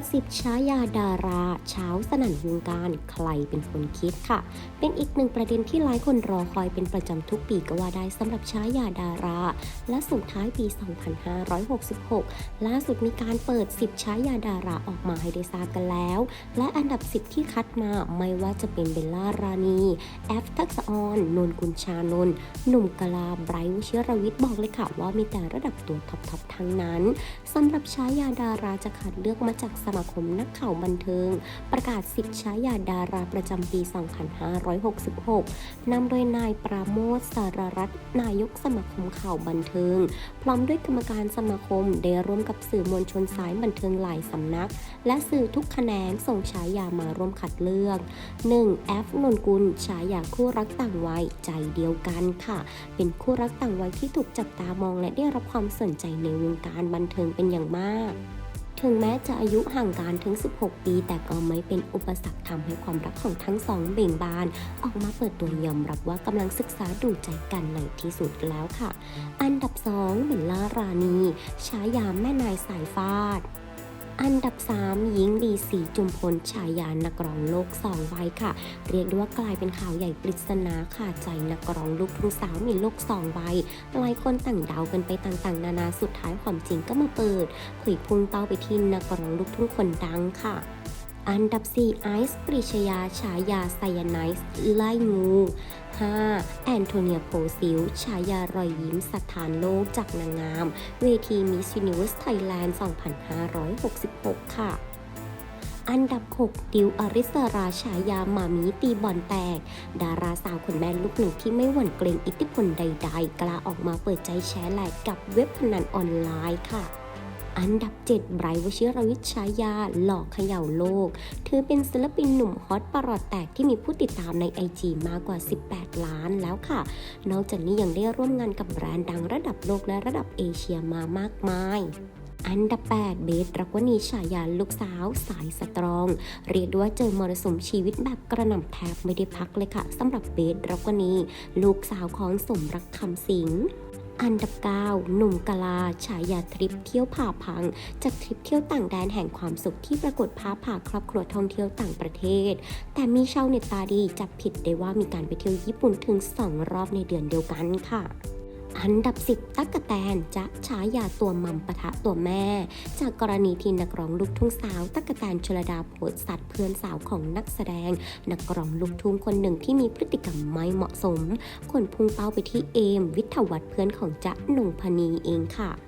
ดสิบฉายาดาราเช้าสนั่นวงการ ใครเป็นคนคิดค่ะ เป็นอีกหนึ่งประเด็นที่หลายคนรอคอยเป็นประจำทุกปีก็ว่าได้สำหรับฉายาดารา และส่งท้ายปี 2566 ล่าสุดมีการเปิด 10 ฉายาดาราออกมาให้ได้ทราบกันแล้ว และอันดับ 10 ที่คัดมาไม่ว่าจะเป็นเบลล่ารานีแอฟทักษออนนนกุลชานนหนุ่มกลาไบรท์วชิรวิทย์บอกเลยค่ะว่ามีแต่ระดับตัวท็อปๆทั้งนั้นสำหรับฉายาดาราจะคัดเลือกมาจากสมาคมนักข่าวบันเทิง ประกาศ10ฉายาดาราประจำปี 2566 นำโดยนายปราโมทสารรัตน์นายกสมาคมข่าวบันเทิง พร้อมด้วยกรรมการสมาคมได้ร่วมกับสื่อมวลชนสายบันเทิงหลายสำนัก และสื่อทุกแขนงส่งฉายามาร่วมคัดเลือก 1. แอฟนนกุลฉายาคู่รักต่างวัยใจเดียวกันค่ะ เป็นคู่รักต่างวัยที่ถูกจับตามองและได้รับความสนใจในวงการบันเทิงเป็นอย่างมาก ถึงแม้จะอายุห่างกันถึง 16 ปี แต่ก็ไม่เป็นอุปสรรคทำให้ความรักของทั้งสองเบ่งบาน ออกมาเปิดตัวยอมรับว่ากำลังศึกษาดูใจกันในที่สุดแล้วค่ะ อันดับ 2 เบลล่ารานีฉายาแม่นายสายฟาด อันดับ 3 หญิงดีสีจุมพลฉายานักร้องโลกสองใบค่ะ เรียกได้ว่ากลายเป็นข่าวใหญ่ปริศนาขาดใจนักร้องลูกทุ่งสาวมีโลกสองใบหลายคนต่างเดากันไปต่างๆ นานาสุดท้ายความจริงก็มาเปิด เผยพุ่งเป้าไปที่นักร้องลูกทุ่งคนดังค่ะ อันดับ 4 ไอซ์ปริชยา ฉายาไซยาไนส์ไล่งู 5. แอนโทเนียโพซิล ฉายารอยยิ้มสถานโลกจากนางงาม เวทีมิส s u นิเว r ร์สไทยแลนด์ 2566 ค่ะอันดับ 6 ดิวอริสราฉายามามีตีบอลแตก ดาราสาวคนแม่ลูกหนึ่งที่ไม่หวั่นเกรงอิทธิพลใด ๆ กล้าออกมาเปิดใจแชร์แหลกกับเว็บพนันออนไลน์ค่ะ อันดับ 7ไบรท์วชิรวิทย์ฉายา หลอกเขย่าโลกถือเป็นศิลปินหนุ่มฮอตประหลอดแตกที่มีผู้ติดตามใน IG มากกว่า 18 ล้านแล้วค่ะ นอกจากนี้ยังได้ร่วมงานกับแบรนด์ดังระดับโลกและระดับเอเชียมามากมายอันดับ 8 เบสรักวณีฉายาลูกสาว สายสตรอง เรียกได้ว่าเจอมรสุมชีวิตแบบกระหน่ำแทบไม่ได้พักเลยค่ะสำหรับเบสรักวณีลูกสาวของสมรักคำสิง อันดับ9หนุ่มกะลา ฉายาทริปเที่ยวผ่าพัง จากทริปเที่ยวต่างแดนแห่งความสุขที่ปรากฏภาพผ่าครอบครัวท่องเที่ยวต่างประเทศ แต่มีชาวเน็ตตาดีจับผิดได้ว่ามีการไปเที่ยวญี่ปุ่นถึง 2 รอบในเดือนเดียวกันค่ะ อันดับ 10 ตั๊กกะแตน จะฉายาตัวมัมปะทะตัวแม่ จากกรณีที่นักร้องลูกทุ่งสาวตั๊กกะแตนชลดาโพสสัตว์เพื่อนสาวของนักแสดง นักร้องลูกทุ่งคนหนึ่งที่มีพฤติกรรมไม่เหมาะสม คนพุ่งเป้าไปที่เอม วิทวัฒน์เพื่อนของจ๊ะหนุ่งพนีเองค่ะ